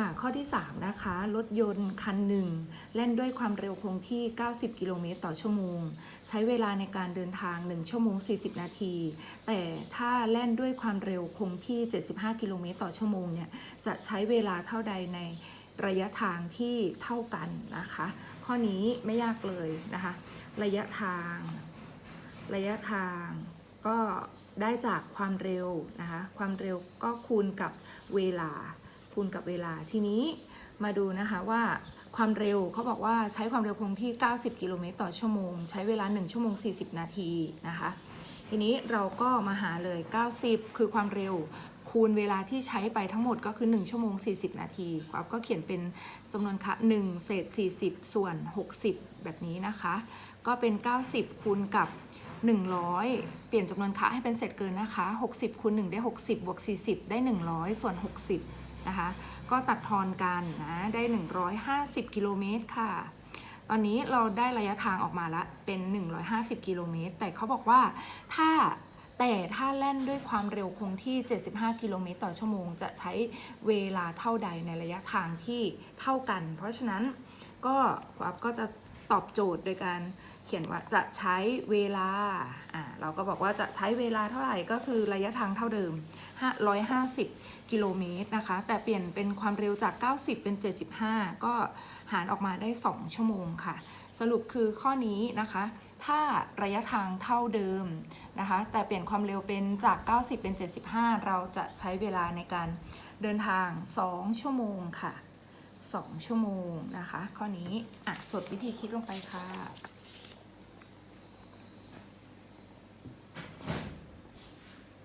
ค่ะ ข้อที่ 3 นะคะ รถยนต์คันหนึ่งแล่นด้วยความเร็วคงที่ 90 กิโลเมตรต่อชั่วโมง ใช้เวลาในการเดินทาง 1 ชั่วโมง 40 นาที แต่ถ้าแล่นด้วยความเร็วคงที่ 75 กิโลเมตรต่อชั่วโมงเนี่ย จะใช้เวลาเท่าใดในระยะทางที่เท่ากันนะคะ ข้อนี้ไม่ยากเลยนะคะ ระยะทาง ระยะทางก็ได้จากความเร็วนะคะ ความเร็วก็คูณกับเวลา คูณกับเวลาทีนี้มาดูนะคะว่าความเร็วเขาบอกว่าใช้ความเร็วคงที่ 90 กิโลเมตรต่อชั่วโมง ใช้เวลา 1 ชั่วโมง 40 นาทีนะคะ ทีนี้เราก็มาหาเลย 90 คือความเร็วคูณเวลาที่ใช้ไปทั้งหมดก็คือ 1 ชั่วโมง 40 นาทีครับก็เขียนเป็นจำนวนค่า1เศษ 40 ส่วน 60 แบบนี้นะคะ ก็เป็น 90 คูณกับ 100 เปลี่ยนจำนวนค่าให้เป็นเศษเกินนะคะ 60คูณ1ได้ 60 บวก 40 ได้ 100 ส่วน 60 นะคะ ก็ตัดทอนกันนะได้ 150 กิโลเมตรค่ะ ตอนนี้เราได้ระยะทางออกมาละเป็น 150 กิโลเมตร แต่เขาบอกว่าถ้าแต่ถ้าแล่นด้วยความเร็วคงที่ 75 กิโลเมตรต่อชั่วโมง จะใช้เวลาเท่าใดในระยะทางที่เท่ากัน เพราะฉะนั้นก็วับก็จะตอบโจทย์โดยการเขียนว่าจะใช้เวลา อ่า เราก็บอกว่าจะใช้เวลาเท่าไหร่ก็คือระยะทางเท่าเดิม150 กิโลเมตรนะคะ แต่เปลี่ยนเป็นความเร็วจาก 90 เป็น 75 ก็หารออกมาได้ 2 ชั่วโมงค่ะ สรุปคือข้อนี้นะคะ ถ้าระยะทางเท่าเดิมนะคะ แต่เปลี่ยนความเร็วเป็นจาก 90 เป็น 75 เราจะใช้เวลาในการเดินทาง 2 ชั่วโมงค่ะ 2 ชั่วโมงนะคะ ข้อนี้อะจดวิธีคิดลงไปค่ะ